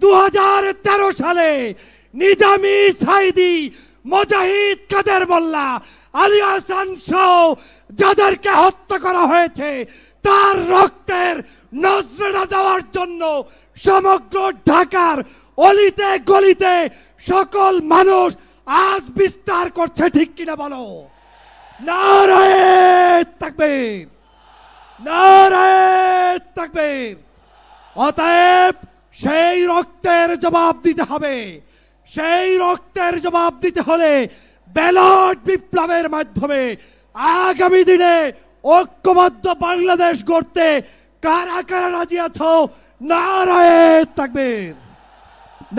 দু হাজার তেরো সালে নিজামি সাইদি মুজাহিদ কাদের মোল্লা আলী হাসান সহ যাদেরকে হত্যা করা হয়েছে, তার রক্তের নজরা দেওয়ার জন্য সমগ্র ঢাকার অলিতে গলিতে সকল মানুষ আজ বিস্তার করছে, ঠিক কিনা বলো? নারায়ণ তাকবীর নারায়ণ তাকবীর। অতএব সেই রক্তের জবাব দিতে হবে। সেই রক্তের জবাব দিতে হলে ব্যালট বিপ্লবের মাধ্যমে আগামী দিনে ঐক্যবদ্ধ বাংলাদেশ গড়তে কারা কারা রাজি আছো? নারায়ণ তাকবীর।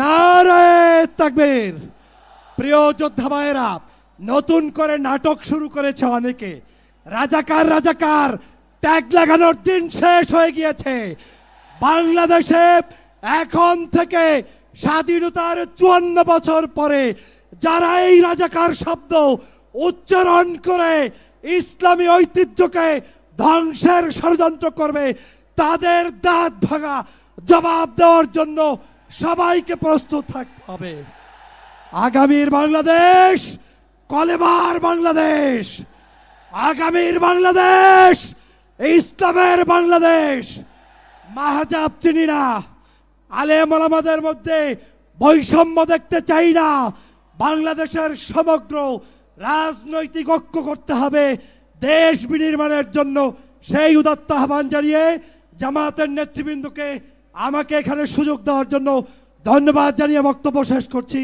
নারায়ণ তাকবীর। প্রিয় যোদ্ধা ভাইয়েরা, নতুন করে নাটক শুরু করেছে অনেকে। রাজাকার রাজাকার, ট্যাগ লাগানোর দিন শেষ হয়ে গিয়েছে। বাংলাদেশে এখন থেকে স্বাধীনতার চুয়ান্ন বছর পরে যারা এই রাজাকার শব্দ উচ্চারণ করে ইসলামী ঐতিহ্যকে ধ্বংসের ষড়যন্ত্র করবে, তাদের দাঁত ভাঙা জবাব দেওয়ার জন্য সবাইকে প্রস্তুত থাকতে হবে। আগামীর বাংলাদেশ, কলেমার বাংলাদেশ, আগামীর বাংলাদেশ, ইসলামের বাংলাদেশ, মাহাজাব চিনি না আলেম ওলামাদের মধ্যে বৈষম্য দেখতে চাই না। বাংলাদেশের সমগ্র রাজনৈতিক ঐক্য করতে হবে দেশ বিনির্মাণের জন্য। সেই উদাত্ত আহ্বান জানিয়ে জামাতের নেতৃবৃন্দকে আমাকে এখানে সুযোগ দেওয়ার জন্য ধন্যবাদ জানিয়ে বক্তব্য শেষ করছি।